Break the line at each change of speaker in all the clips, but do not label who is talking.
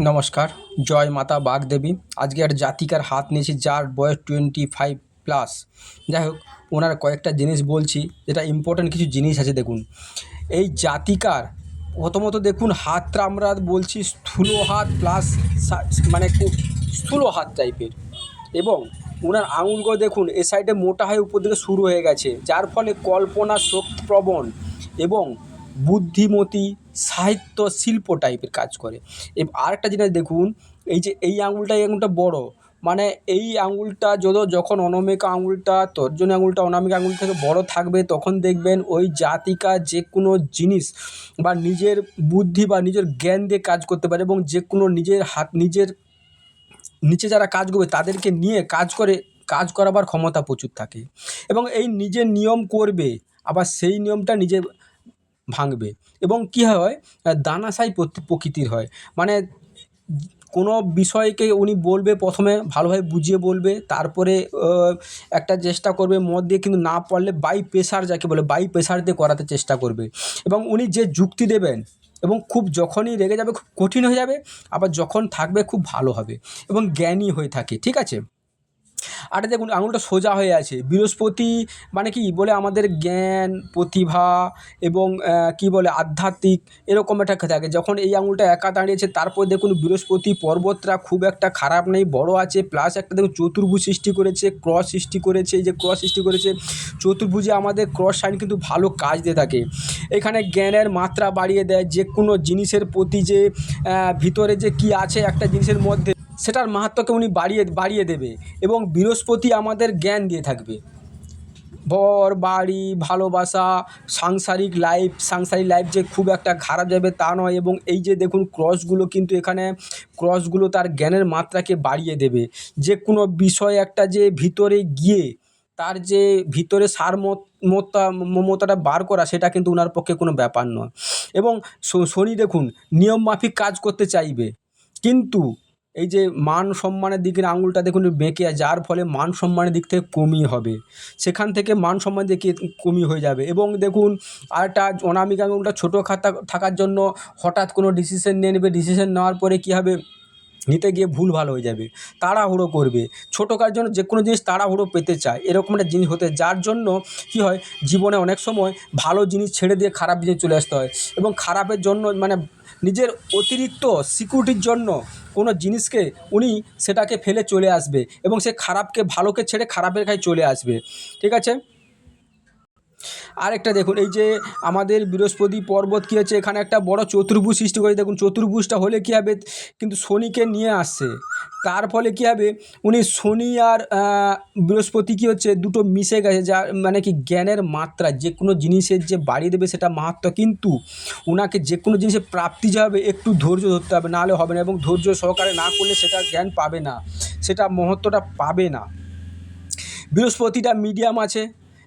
নমস্কার, জয় মাতা বাগদেবী। আজকে একটা জাতিকার হাত নিয়েছি যার বয়স টোয়েন্টি ফাইভ প্লাস যাই হোক, ওনার কয়েকটা জিনিস বলছি, যেটা ইম্পর্ট্যান্ট কিছু জিনিস আছে দেখুন। এই জাতিকার, প্রথমত দেখুন, হাতটা আমরা বলছি স্থূল হাত প্লাস মানে খুব স্থূল হাত টাইপের এবং ওনার আঙুলগুলো দেখুন, এ সাইডে মোটা হয়ে উপর দিকে শুরু হয়ে গেছে, যার ফলে কল্পনা শক্তিপ্রবণ এবং বুদ্ধিমতী সাহিত্য শিল্প টাইপের কাজ করে। আরেকটা জিনিস দেখুন, এই যে এই আঙুলটা এই আঙুলটা বড় মানে এই আঙুলটা যত, যখন অনামিকা আঙুলটা, তর্জনী আঙুলটা অনামিকা আঙুল থেকে বড় থাকবে, তখন দেখবেন ওই জাতিকা যে কোনো জিনিস বা নিজের বুদ্ধি বা নিজের জ্ঞান দিয়ে কাজ করতে পারে এবং যে কোনো নিজের হাত, নিজের নিচে যারা কাজ করবে, তাদেরকে নিয়ে কাজ করে, কাজ করাবার ক্ষমতা প্রচুর থাকে। এবং এই নিজের নিয়ম করবে, আবার সেই নিয়মটা নিজে ভাঙবে। এবং কী হয়? দানাশাই প্রকৃতির হয়। মানে কোনো বিষয়কে উনি বলবে প্রথমে, ভালোভাবে বুঝিয়ে বলবে, তারপরে একটা চেষ্টা করবে মত দিয়ে কিন্তু না পারলে বাই প্রেশার যাকে বলে বাই প্রেশার দিয়ে করাতে চেষ্টা করবে। এবং উনি যে যুক্তি দেবেন, এবং খুব যখনই রেগে যাবে, খুব কঠিন হয়ে যাবে, আবার যখন থাকবে, খুব ভালো হবে। এবং জ্ঞানী হয়ে থাকে, ঠিক আছে? আর দেখুন, আঙুলটা সোজা হয়ে আছে। বৃহস্পতি মানে কি বলে আমাদের জ্ঞান, প্রতিভা এবং কী বলে আধ্যাত্মিক এরকম একটা থাকে। যখন এই আঙুলটা একা দাঁড়িয়েছে, তারপর দেখুন বৃহস্পতি পর্বতটা খুব একটা খারাপ নেই, বড় আছে। প্লাস একটা দেখুন চতুর্ভুজ সৃষ্টি করেছে ক্রস সৃষ্টি করেছে। এই যে ক্রস সৃষ্টি করেছে, চতুর্ভুজে আমাদের ক্রস সাইন কিন্তু ভালো কাজ দিয়ে থাকে। এখানে জ্ঞানের মাত্রা বাড়িয়ে দেয়। যে কোনো জিনিসের প্রতি যে ভিতরে যে কি আছে একটা জিনিসের মধ্যে সেটার মাহাত্ম্যকে উনি বাড়িয়ে বাড়িয়ে দেবে এবং বৃহস্পতি আমাদের জ্ঞান দিয়ে থাকবে। বর, বাড়ি, ভালোবাসা, সাংসারিক লাইফ সাংসারিক লাইফ যে খুব একটা খারাপ যাবে তা নয় এবং এই যে দেখুন ক্রসগুলো কিন্তু এখানে ক্রসগুলো তার জ্ঞানের মাত্রাকে বাড়িয়ে দেবে। যে কোনো বিষয় একটা যে ভিতরে গিয়ে তার যে ভিতরে সারমতা মমতাটা বার করা সেটা কিন্তু ওনার পক্ষে কোনো ব্যাপার নয়। এবং শনি দেখুন নিয়ম মাফিক কাজ করতে চাইবে। কিন্তু এই যে মান সম্মানের দিকের আঙুলটা দেখুন বেঁকে যার ফলে মান সম্মানের দিক থেকে কমই হবে। সেখান থেকে মান সম্মান দিকে কমি হয়ে যাবে। এবং দেখুন, আরেকটা অনামিকা আঙুলটা ছোটো খাতা থাকার জন্য হঠাৎ কোনো ডিসিশন নিয়ে নেবে। ডিসিশন নেওয়ার পরে কী হবে? নিতে গিয়ে ভুল ভালো হয়ে যাবে। তাড়াহুড়ো করবে। ছোটো কাজ জন্য যে কোনো জিনিস তাড়াহুড়ো পেতে চায়। এরকম একটা জিনিস হতে যার জন্য কী হয়? জীবনে অনেক সময় ভালো জিনিস ছেড়ে দিয়ে খারাপ জিনিস চলে আসতে হয়। এবং খারাপের জন্য মানে নিজের অতিরিক্ত সিকিউরিটির জন্য কোনো জিনিসকে উনি সেটাকে ফেলে চলে আসবে এবং সে খারাপকে ভালোকে ছেড়ে খারাপের কাছে চলে আসবে। ঠিক আছে? আরেকটা দেখুন, এই যে আমাদের বৃহস্পতি পর্বত কী হচ্ছে এখানে একটা বড় চতুর্ভুজ সৃষ্টি করে দেখুন, চতুর্ভুজটা হলে কী হবে? কিন্তু শনিকে নিয়ে আসছে। তার ফলে কী হবে? উনি শনি আর বৃহস্পতি কী হচ্ছে? দুটো মিশে গেছে, যা মানে কি জ্ঞানের মাত্রা যে কোনো জিনিসের যে বাড়িয়ে দেবে সেটা মাহাত্ম কিন্তু ওনাকে যে কোনো জিনিসের প্রাপ্তি যে হবে, একটু ধৈর্য ধরতে হবে নাহলে হবে না এবং ধৈর্য সহকারে না করলে সেটা জ্ঞান পাবে না। সেটা মহত্বটা পাবে না। বৃহস্পতিটা মিডিয়াম আছে।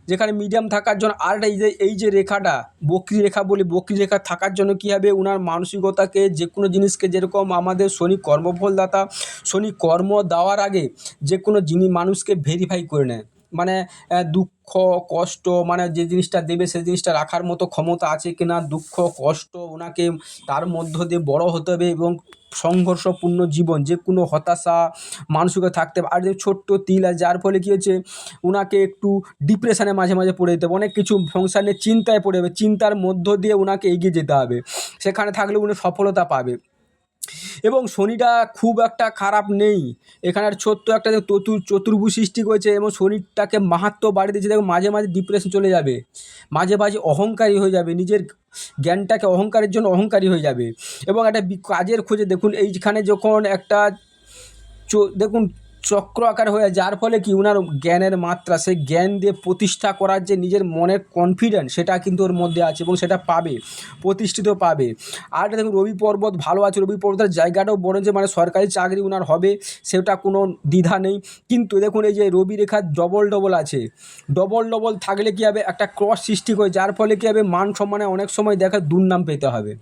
যেখানে মিডিয়াম থাকার জন্য আর এই যে এই যে রেখাটা, বক্রী রেখা বলি, বক্রী রেখা থাকার জন্য কী হবে? ওনার মানসিকতাকে, যে কোনো জিনিসকে যেরকম আমাদের শনি কর্মফলদাতা, শনি কর্ম দেওয়ার আগে যে কোনো জিনিস মানুষকে ভেরিফাই করে নেয়। মানে দুঃখ, কষ্ট মানে যে জিনিসটা দেবে সেই জিনিসটা রাখার মতো ক্ষমতা আছে কি না দুঃখ, কষ্ট, ওনাকে তার মধ্য দিয়ে বড় হতে হবে এবং সংঘর্ষপূর্ণ জীবন, যে কোনো হতাশা মানুষকে থাকতে আর যে ছোট্ট তিল আর যার ফলে কী হচ্ছে, ওনাকে একটু ডিপ্রেশনে মাঝে মাঝে পড়ে যেতে হবে। অনেক কিছু সংসার নিয়ে চিন্তায় পড়ে যাবে। চিন্তার মধ্য দিয়ে ওনাকে এগিয়ে যেতে হবে। সেখানে থাকলে উনি সফলতা পাবে। এবং শনিটা খুব একটা খারাপ নেই। এখানে ছোট্ট একটা চতুর, চতুর্ভুজ সৃষ্টি করেছে এবং শনিটাকে মাহাত্ম বাড়িয়ে দিয়েছে দেখো মাঝে মাঝে ডিপ্রেশন চলে যাবে। মাঝে মাঝে অহংকারী হয়ে যাবে। নিজের জ্ঞানটাকে অহংকারের জন্য অহংকারী হয়ে যাবে। এবং একটা কাজের খোঁজে দেখুন, এইখানে যখন একটা দেখুন চক্র আকার হয়ে যার ফলে কি ওনার জ্ঞানের মাত্রা, সেই জ্ঞান দিয়ে প্রতিষ্ঠা করার যে নিজের মনের কনফিডেন্স সেটা কিন্তু ওর মধ্যে আছে এবং সেটা পাবে, প্রতিষ্ঠিত পাবে। আর দেখুন, রবি পর্বত ভালো আছে। রবি পর্বতের জায়গাটাও বড় যে মানে সরকারি চাকরি ওনার হবে, সেটা কোনো দ্বিধা নেই। কিন্তু দেখুন, এই যে রবি রেখা ডবল ডবল আছে। ডবল ডবল থাকলে কী হবে? একটা ক্রস সৃষ্টি করে, যার ফলে কী হবে? মান সম্মানে অনেক সময় দেখা দুর্নাম পেতে হবে।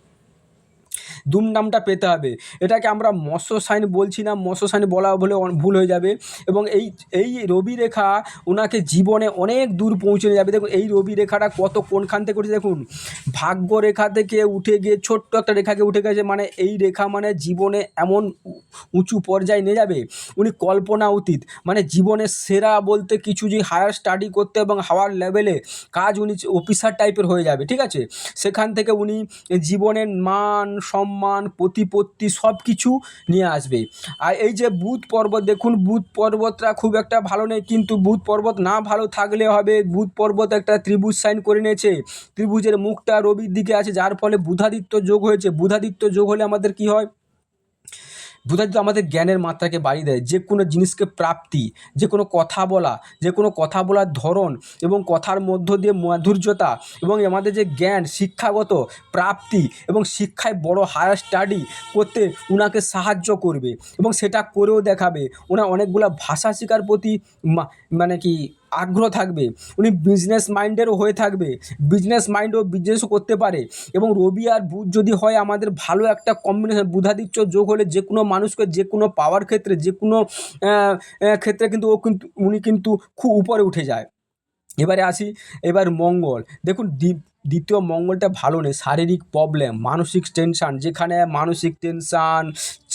দুমদামটা পেতে হবে। এটাকে আমরা মৎস্য সাইন বলছি না, মৎস্য সাইন বলা বলে ভুল হয়ে যাবে। এবং এই এই রবি রেখা ওনাকে জীবনে অনেক দূর পৌঁছে যাবে। দেখুন, এই রবি রেখাটা কত কোনখান থেকে উঠে দেখুন। ভাগ্য রেখা থেকে উঠে গিয়ে ছোট্ট একটা রেখাকে উঠে গেছে মানে এই রেখা মানে জীবনে এমন উঁচু পর্যায়ে নিয়ে যাবে। উনি কল্পনা অতীত মানে জীবনের সেরা বলতে কিছু যে হায়ার স্টাডি করতে এবং হাওয়ার লেভেলে কাজ উনি অফিসার টাইপের হয়ে যাবে, ঠিক আছে? সেখান থেকে উনি জীবনের মান, সম্মান প্রতিপত্তি সব কিছু নিয়ে আসবে। আর এই যে বুধ পর্বত, দেখুন বুধ পর্বতটা খুব একটা ভালো নেই, কিন্তু বুধ পর্বত না ভালো থাকলে হবে। বুধ পর্বত একটা ত্রিভুজ সাইন করে নিয়েছে। ত্রিভুজের মুখটা রবির দিকে আছে, যার ফলে বুধাদিত্য যোগ হয়েছে। বুধাদিত্য যোগ হলে আমাদের কি হয়? বুধাদিত্য আমাদের জ্ঞানের মাত্রাকে বাড়িয়ে দেয়। যে কোনো জিনিসকে প্রাপ্তি, যে কোনো কথা বলা, যে কোনো কথা বলার ধরন এবং কথার মধ্য দিয়ে মাধুর্যতা এবং আমাদের যে জ্ঞান, শিক্ষাগত প্রাপ্তি এবং শিক্ষায় বড় হায়ার স্টাডি করতে ওনাকে সাহায্য করবে এবং সেটা করেও দেখাবে। ওনার অনেকগুলো ভাষা শেখার প্রতি মানে কি আগ্রহ থাকবে, উনি বিজনেস মাইন্ডেরও হয়ে থাকবে বিজনেস মাইন্ডও বিজনেসও করতে পারে। এবং রবি আর বুধ যদি হয়, আমাদের ভালো একটা কম্বিনেশন বুধাদিত্য যোগ হলে যে কোনো মানুষকে, যে কোনো পাওয়ার ক্ষেত্রে, যে কোনো ক্ষেত্রে কিন্তু ও কিন্তু, উনি কিন্তু খুব উপরে উঠে যায়। এবারে আসি, এবার মঙ্গল। দেখুন দ্বি- দ্বিতীয় মঙ্গলটা ভালো নেই, শারীরিক প্রবলেম মানসিক টেনশান যেখানে মানসিক টেনশান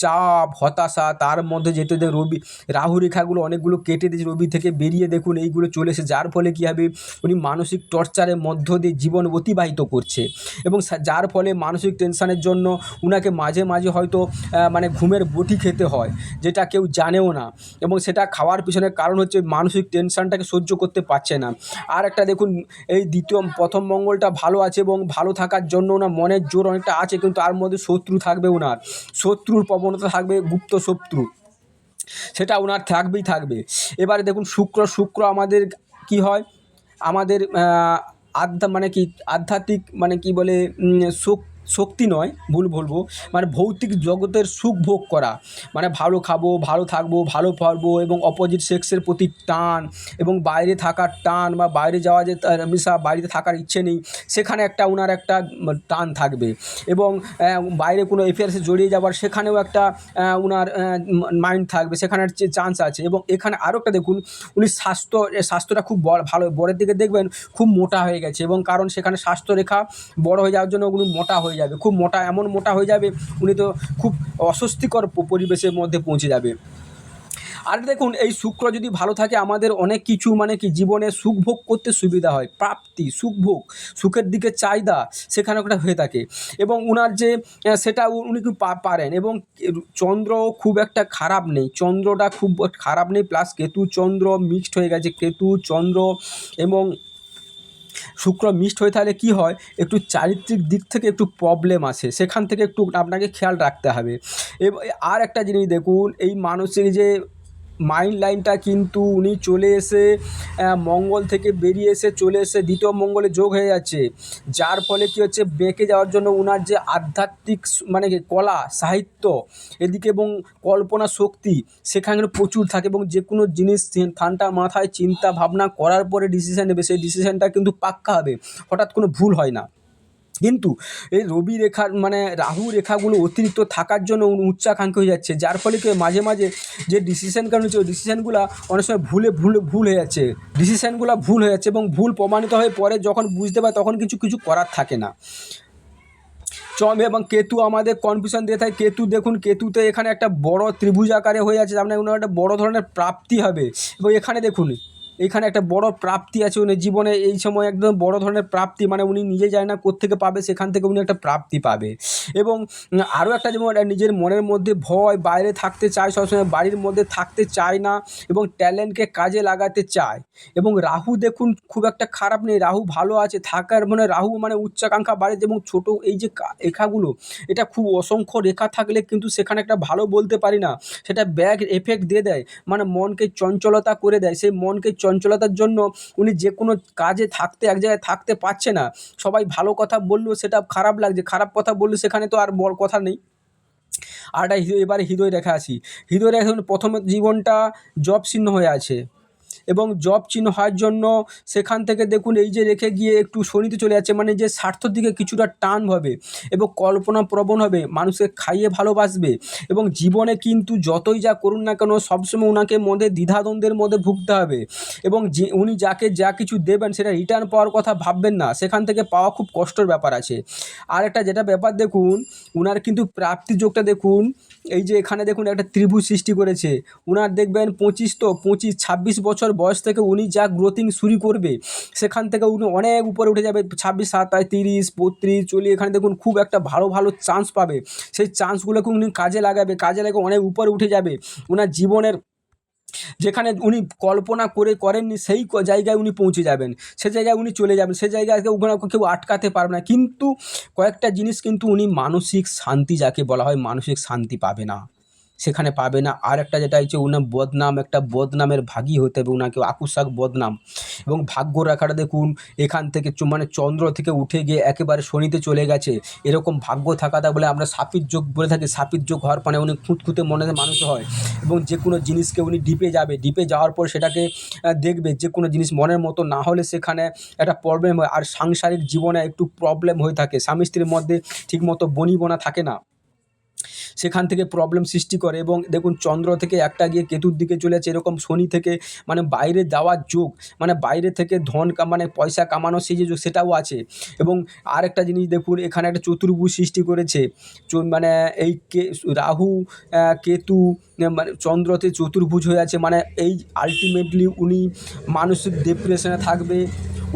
চাপ, হতাশা, তার মধ্যে যেতে যে রবি, রাহু রেখাগুলো অনেকগুলো কেটে দিয়েছে রবি থেকে বেরিয়ে দেখুন এইগুলো চলে এসে যার ফলে কী হবে? উনি মানসিক টর্চারের মধ্য দিয়ে জীবন অতিবাহিত করছে এবং যার ফলে মানসিক টেনশানের জন্য উনাকে মাঝে মাঝে হয়তো মানে ঘুমের বটি খেতে হয়, যেটা কেউ জানেও না এবং সেটা খাওয়ার পিছনে কারণ হচ্ছে মানসিক টেনশানটাকে সহ্য করতে পারছে না। আর একটা দেখুন, এই দ্বিতীয়, প্রথম মঙ্গলটা ভালো আছে এবং ভালো থাকার জন্য ওনার মনের জোর অনেকটা আছে, কিন্তু তার মধ্যে শত্রু থাকবে ওনার শত্রুর প্রবণতা থাকবে গুপ্ত শত্রু। সেটা ওনার থাকবেই থাকবে। এবারে দেখুন শুক্র শুক্র আমাদের কি হয়? আমাদের আধ্যা মানে কি আধ্যাত্মিক মানে কি বলে শক্তি শোক শক্তি নয়, ভুল বলব। মানে ভৌতিক জগতের সুখ ভোগ করা। মানে ভালো খাব, ভালো থাকব, ভালো পারব এবং অপোজিট সেক্সের প্রতি টান এবং বাইরে থাকার টান বা বাইরে যাওয়া যে মিশা বাড়িতে থাকার ইচ্ছে নেই, সেখানে একটা ওনার একটা টান থাকবে। এবং বাইরে কোনো এফেয়ার্সে জড়িয়ে যাবার সেখানেও একটা ওনার মাইন্ড থাকবে, সেখানে চান্স আছে। এবং এখানে আরও একটা দেখুন, উনি স্বাস্থ্য স্বাস্থ্যটা খুব ভালো বড়ের দিকে দেখবেন খুব মোটা হয়ে গেছে এবং কারণ সেখানে স্বাস্থ্যরেখা বড় হয়ে যাওয়ার জন্য উনি মোটা হয়ে যাবে। খুব মোটা, এমন মোটা হয়ে যাবে, উনি তো খুব অস্বস্তিকর পরিবেশের মধ্যে পৌঁছে যাবে। আর দেখুন, এই শুক্র যদি ভালো থাকে, আমাদের অনেক কিছু মানে কি, জীবনে সুখ ভোগ করতে সুবিধা হয়, প্রাপ্তি, সুখ ভোগ, সুখের দিকে চাহিদা সেখানে একটা হয়ে থাকে। এবং উনার যে সেটা উনি কি পারেন। এবং চন্দ্র খুব একটা খারাপ নেই, চন্দ্রটা খুব খারাপ নেই প্লাস কেতু চন্দ্র মিক্সড হয়ে গেছে। কেতু, চন্দ্র এবং শুক্র মিক্সড হয়ে তাহলে কী হয়? একটু চারিত্রিক দিক থেকে একটু প্রবলেম আসে। সেখান থেকে একটু আপনাকে খেয়াল রাখতে হবে। আর একটা জিনিস দেখুন, এই মানসিক যে মাইন্ড লাইনটা কিন্তু উনি চলে এসে মঙ্গল থেকে বেরিয়ে এসে চলে এসে দ্বিতীয় মঙ্গলে যোগ হয়ে যাচ্ছে। যার ফলে কী হচ্ছে, বেঁকে যাওয়ার জন্য উনার যে আধ্যাত্মিক মানে কলা, সাহিত্য, এদিকে এবং কল্পনা শক্তি, সেখানে প্রচুর থাকে এবং যে কোনো জিনিস ঠান্ডা মাথায় চিন্তা ভাবনা করার পরে ডিসিশান নেবে, সেই ডিসিশানটা কিন্তু পাক্কা হবে। হঠাৎ কোনো ভুল হয় না। কিন্তু এই রবি রেখার মানে রাহু রেখাগুলো অতিরিক্ত থাকার জন্য উচ্চাকাঙ্ক্ষী হয়ে যাচ্ছে। যার ফলে কি মাঝে মাঝে যে ডিসিশান কারণ হচ্ছে ওই ডিসিশানগুলো অনেক সময় ভুলে, ভুল ভুল হয়ে যাচ্ছে। ডিসিশানগুলো ভুল হয়ে যাচ্ছে এবং ভুল প্রমাণিত হয়ে পরে যখন বুঝতে পারে তখন কিছু কিছু করার থাকে না। চম এবং কেতু আমাদের কনফিউশন দিয়ে থাকে। কেতু দেখুন, কেতুতে এখানে একটা বড় ত্রিভুজ আকারে হয়ে আছে। আপনার ওনার একটা বড় ধরনের প্রাপ্তি হবে। এবং এখানে দেখুন এখানে একটা বড় প্রাপ্তি আছে উনি জীবনে, এই সময় একদম বড় ধরনের প্রাপ্তি মানে উনি নিজে যায় না কোত্থেকে পাবে, সেখান থেকে উনি একটা প্রাপ্তি পাবে। এবং আরও একটা যেমন নিজের মনের মধ্যে ভয়, বাইরে থাকতে চায় সবসময়, বাড়ির মধ্যে থাকতে চায় না, এবং ট্যালেন্টকে কাজে লাগাতে চায়। এবং রাহু দেখুন, খুব একটা খারাপ নেই, রাহু ভালো আছে, থাকার মানে রাহু মানে উচ্চাকাঙ্ক্ষা বাড়িতে, এবং ছোট এই যে রেখাগুলো, এটা খুব অসংখ্য রেখা থাকলে কিন্তু সেখানে একটা ভালো বলতে পারি না, সেটা ব্যাগ এফেক্ট দিয়ে দেয় মানে মনকে চঞ্চলতা করে দেয়, সেই মনকে চঞ্চলতার জন্য উনি যে কোনো কাজে থাকতে, এক জায়গায় থাকতে পারছে না। সবাই ভালো কথা বললেও সেটা খারাপ লাগছে। খারাপ কথা বললে সেখানে তো আর বড় কথা নেই। আর এটা এবারে হৃদয় রেখা আসি হৃদয় রেখা প্রথমে জীবনটা জব চিহ্ন হয়ে আছে। এবং জব চিহ্ন হওয়ার জন্য সেখান থেকে দেখুন এই যে রেখে গিয়ে একটু শনিতে চলে যাচ্ছে মানে যে স্বার্থর দিকে কিছুটা টান হবে এবং কল্পনা প্রবণ হবে, মানুষকে খাইয়ে ভালোবাসবে এবং জীবনে কিন্তু যতই যা করুন না কেন সবসময় ওনাকে মধ্যে দ্বিধাদ্বন্দ্বের মধ্যে ভুগতে হবে এবং যে উনি যাকে যা কিছু দেবেন সেটা রিটার্ন পাওয়ার কথা ভাববেন না, সেখান থেকে পাওয়া খুব কষ্টের ব্যাপার আছে। আর একটা যেটা ব্যাপার দেখুন ওনার কিন্তু প্রাপ্তি যোগটা দেখুন, এই যে এখানে দেখুন একটা ত্রিভুজ সৃষ্টি করেছে ওনার দেখবেন পঁচিশ তো, পঁচিশ, ছাব্বিশ বছর বয়স থেকে উনি যা গ্রোথিং শুরু করবে, সেখান থেকে উনি অনেক উপরে উঠে যাবে, ছাব্বিশ, সাতাশ, তিরিশ, বত্রিশ, চল্লিশ, এখানে দেখুন খুব একটা ভালো ভালো চান্স পাবে। সেই চান্সগুলোকে উনি কাজে লাগাবে, কাজে লাগিয়ে অনেক উপরে উঠে যাবে। ওনার জীবনের যেখানে উনি কল্পনা করে করেননি, সেই জায়গায় উনি পৌঁছে যাবেন। সে জায়গায় উনি চলে যাবেন, সে জায়গায় ওখানে কেউ আটকাতে পারবে না। কিন্তু কয়েকটা জিনিস কিন্তু উনি মানসিক শান্তি, যাকে বলা হয় মানসিক শান্তি পাবে না। সেখানে পাবে না। আর একটা যেটা হচ্ছে উনার বদনাম, একটা বদনামের ভাগী হতে হবে ওনাকে আকুশাক বদনাম। এবং ভাগ্য রেখাটা দেখুন, এখান থেকে মানে চন্দ্র থেকে উঠে গিয়ে একেবারে শনিতে চলে গেছে। এরকম ভাগ্য থাকাটা বলে আমরা সাপির যোগ বলে থাকি। সাপির যোগ হওয়ার মানে উনি খুঁতখুঁতে মনে মানুষ হয়। এবং যে কোনো জিনিসকে উনি ডিপে যাবে। ডিপে যাওয়ার পর সেটাকে দেখবে যে কোনো জিনিস মনের মতো না হলে সেখানে একটা প্রবলেম হয়। আর সাংসারিক জীবনে একটু প্রবলেম হয়ে থাকে। স্বামী স্ত্রীর মধ্যে ঠিকমতো বনিবনা থাকে না। সেখান থেকে প্রবলেম সৃষ্টি করে এবং দেখুন চন্দ্র থেকে একটা গিয়ে কেতুর দিকে চলে যাচ্ছে, এরকম শনি থেকে মানে বাইরে যাওয়ার যোগ মানে বাইরে থেকে ধন মানে পয়সা কামানো সেই যে যোগ সেটাও আছে। এবং আরেকটা জিনিস দেখুন, এখানে একটা চতুর্ভুজ সৃষ্টি করেছে। মানে এই কে, রাহু কেতু মানে চন্দ্রতে চতুর্ভুজ হয়ে আছে। মানে এই আলটিমেটলি উনি মানসিক ডিপ্রেশনে থাকবে,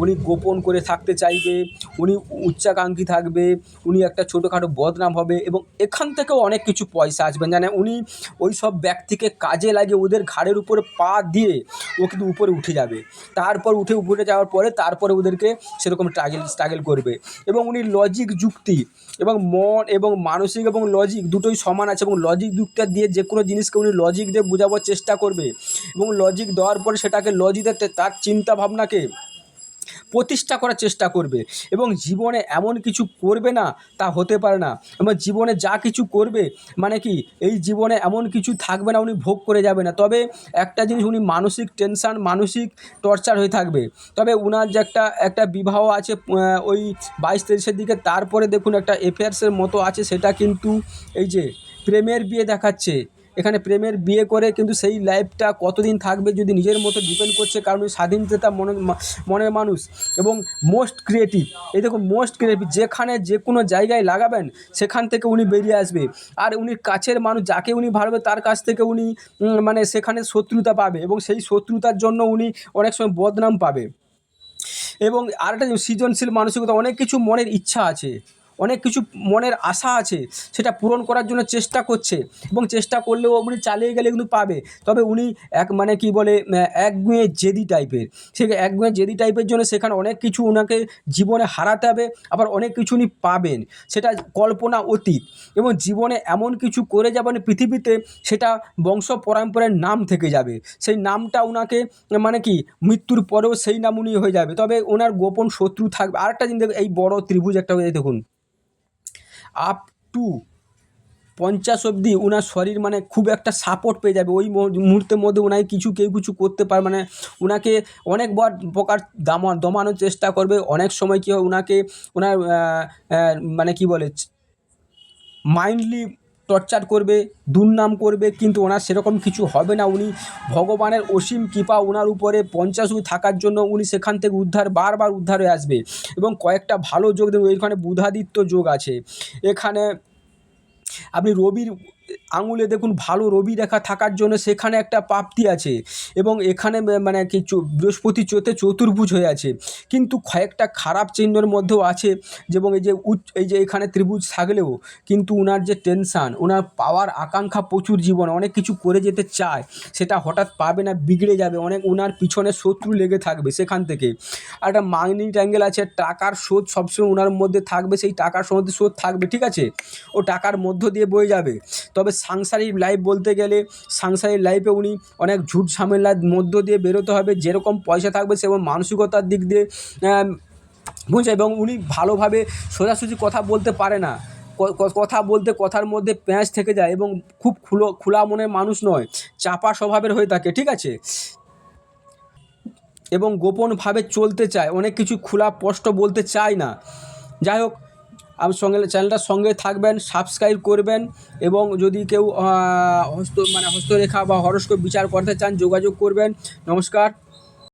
উনি গোপন করে থাকতে চাইবে, উনি উচ্চাকাঙ্ক্ষী থাকবে, উনি একটা ছোটোখাটো বদনাম হবে এবং এখান থেকেও অনেক কিছু পয়সা আসবে জানে উনি ওই সব ব্যক্তিকে কাজে লাগিয়ে ওদের ঘাড়ের উপরে পা দিয়ে ও কিন্তু উপরে উঠে যাবে। তারপর উঠে উপরে যাওয়ার পরে তারপরে ওদেরকে সেরকম স্ট্রাগেল স্ট্রাগল করবে। এবং উনি লজিক যুক্তি এবং মন এবং মানসিক এবং লজিক দুটোই সমান আছে এবং লজিক যুক্তি দিয়ে যে কোনো জিনিসকে উনি লজিক দিয়ে বোঝাবার চেষ্টা করবে। এবং লজিক দেওয়ার পরে সেটাকে লজিক তার চিন্তা ভাবনাকে প্রতিষ্ঠা করার চেষ্টা করবে এবং জীবনে এমন কিছু করবে না, তা হতে পারে না। এবং জীবনে যা কিছু করবে মানে কি, এই জীবনে এমন কিছু থাকবে না, উনি ভোগ করে যাবে না। তবে একটা জিনিস, উনি মানসিক টেনশান মানসিক টর্চার হয়ে থাকবে। তবে উনার যে একটা একটা বিবাহ আছে ওই বাইশ তেইশের দিকে, তারপরে দেখুন একটা এফেয়ার্সের মতো আছে, সেটা কিন্তু এই যে প্রেমের বিয়ে দেখাচ্ছে। এখানে প্রেমের বিয়ে করে, কিন্তু সেই লাইফটা কতদিন থাকবে যদি নিজের মতো ডিপেন্ড করছে কারণ ওই স্বাধীনতা মনের মা- মনের মানুষ এবং মোস্ট ক্রিয়েটিভ এই দেখুন মোস্ট ক্রিয়েটিভ যেখানে যে কোনো জায়গায় লাগাবেন, সেখান থেকে উনি বেরিয়ে আসবে। আর উনি কাছের মানুষ, যাকে উনি ভালবে তার কাছ থেকে উনি মানে সেখানে শত্রুতা পাবে এবং সেই শত্রুতার জন্য উনি অনেক সময় বদনাম পাবে। এবং আরেকটা সৃজনশীল মানসিকতা, অনেক কিছু মনের ইচ্ছা আছে। অনেক কিছু মনের আশা আছে, সেটা পূরণ করার জন্য চেষ্টা করছে এবং চেষ্টা করলেও উনি চালিয়ে গেলে কিন্তু পাবে। তবে উনি এক মানে কি বলে একগুঁয়ে জেদি টাইপের। সে একগুঁয়ে জেদি টাইপের জন্য সেখানে অনেক কিছু ওনাকে জীবনে হারাতে হবে, আবার অনেক কিছু উনি পাবেন। সেটা কল্পনা অতীত এবং জীবনে এমন কিছু করে যাবেন পৃথিবীতে, সেটা বংশ পরম্পরার নাম থেকে যাবে। সেই নামটা ওনাকে মানে কি, মৃত্যুর পরেও সেই নাম উনি হয়ে যাবে। তবে ওনার গোপন শত্রু থাকবে। আরেকটা জিনিস এই বড় ত্রিভুজ একটা হয়ে দেখুন। আপ টু পঞ্চাশ অবধি ওনার শরীর মানে খুব একটা সাপোর্ট পেয়ে যাবে। ওই মুহূর্তের মধ্যে ওনাকে কিছু কেউ কিছু করতে পারে মানে ওনাকে অনেকবার প্রকার দামা দমানোর চেষ্টা করবে। অনেক সময় কী হয় ওনাকে ওনার মানে কি বলে মাইন্ডলি টর্চার করবে, দুর্নাম করবে, কিন্তু ওনার সেরকম কিছু হবে না। উনি ভগবানের অসীম কৃপা ওনার উপরে পঞ্চাশ থাকার জন্য উনি সেখান থেকে উদ্ধার, বারবার উদ্ধার হয়ে আসবে। এবং কয়েকটা ভালো যোগ দেবে ওইখানে বুধাদিত্য যোগ আছে। এখানে আপনি রবির আঙুলে দেখুন ভালো রবি রেখা থাকার জন্য সেখানে একটা প্রাপ্তি আছে এবং এখানে মানে কি বৃহস্পতি চোতে চতুর্ভুজ হয়ে আছে। কিন্তু কয়েকটা খারাপ চিহ্নের মধ্যেও আছে যেমন এই যে উচ্চ এই যে এখানে ত্রিভুজ থাকলেও কিন্তু ওনার যে টেনশান ওনার পাওয়ার আকাঙ্ক্ষা প্রচুর জীবনে, অনেক কিছু করে যেতে চায়, সেটা হঠাৎ পাবে না, বিগড়ে যাবে, অনেক ওনার পিছনে শত্রু লেগে থাকবে সেখান থেকে। আর একটা মাইনিট অ্যাঙ্গেল আছে, টাকার শোধ সবসময় ওনার মধ্যে থাকবে, সেই টাকার মধ্যে শোধ থাকবে, ঠিক আছে? ও টাকার মধ্য দিয়ে বয়ে যাবে। তবে সাংসারিক লাইফ বলতে গেলে সাংসারিক লাইফে উনি অনেক ঝুট ঝামেলার মধ্য দিয়ে বেরোতে হবে, যেরকম পয়সা থাকবে সেরকম মানসিকতার দিক দিয়ে বুঝছে এবং উনি ভালোভাবে সোজাসুজি কথা বলতে পারে না। কথা বলতে কথার মধ্যে প্যাঁচ থেকে যায় এবং খুব খুলো, খোলা মনের মানুষ নয়, চাপা স্বভাবের হয়ে থাকে, ঠিক আছে? এবং গোপনভাবে চলতে চায়, অনেক কিছু খোলা স্পষ্ট বলতে চায় না। যাই হোক আমার সঙ্গে চ্যানেলটার সঙ্গে থাকবেন সাবস্ক্রাইব করবেন এবং যদি কেউ হস্ত মানে হস্তরেখা বা হরস্কোপ বিচার করতে চান, যোগাযোগ করবেন। নমস্কার।